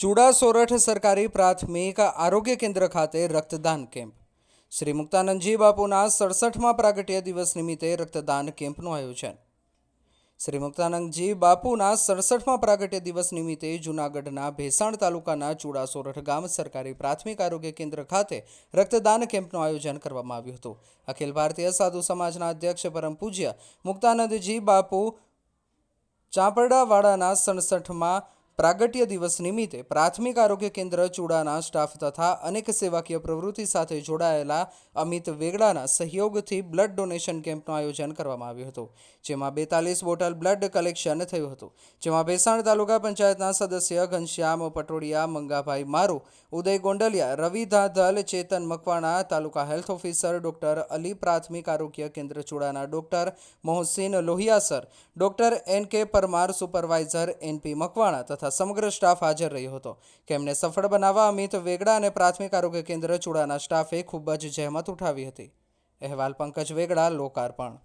ચુડા સોરઠ સરકારી પ્રાથમિક આરોગ્ય કેન્દ્ર ખાતે રક્તદાન કેમ્પ. શ્રી મુક્તાનંદજી બાપુના સડસઠમાં પ્રાગટ્ય દિવસ નિમિત્તે રક્તદાન કેમ્પનું આયોજન. શ્રી મુક્તાનંદજી બાપુના સડસઠમાં પ્રાગટ્ય દિવસ નિમિત્તે જૂનાગઢના ભેસાણ તાલુકાના ચુડા સોરઠ ગામ સરકારી પ્રાથમિક આરોગ્ય કેન્દ્ર ખાતે રક્તદાન કેમ્પનું આયોજન કરવામાં આવ્યું હતું. અખિલ ભારતીય સાધુ સમાજના અધ્યક્ષ પરમ પૂજ્ય મુક્તાનંદજી બાપુ ચાંપરડાવાડાના સડસઠમાં પ્રાગટ્ય દિવસ નિમિત્તે પ્રાથમિક આરોગ્ય કેન્દ્ર, ચૂડાના સ્ટાફ તથા અનેક સેવાકીય પ્રવૃત્તિ સાથે જોડાયેલા અમિત વેગડાના સહયોગથી બ્લડ ડોનેશન કેમ્પનું આયોજન કરવામાં આવ્યું હતું, જેમાં બેતાલીસ બોટલ બ્લડ કલેક્શન થયું હતું, જેમાં ભેસાણ તાલુકા પંચાયતના સદસ્ય Ghanshyam Patodiya Mangabhai Maru, Uday Gondaliya, Ravi Dhadhal, Chetan Makwana, taluka health officer doctor Ali પ્રાથમિક આરોગ્ય કેન્દ્ર, ચૂડાના doctor Mohsin Lohiyasar, doctor N K Parmar supervisor NP Makwana તથા સમગ્ર સ્ટાફ હાજર રહ્યો હતો. કેમને સફળ બનાવવા અમિત વેગડા અને પ્રાથમિક આરોગ્ય કેન્દ્ર ચૂડાના સ્ટાફે ખૂબ જ જહેમત ઉઠાવી હતી. અહેવાલ પંકજ વેગડા, લોકાર્પણ.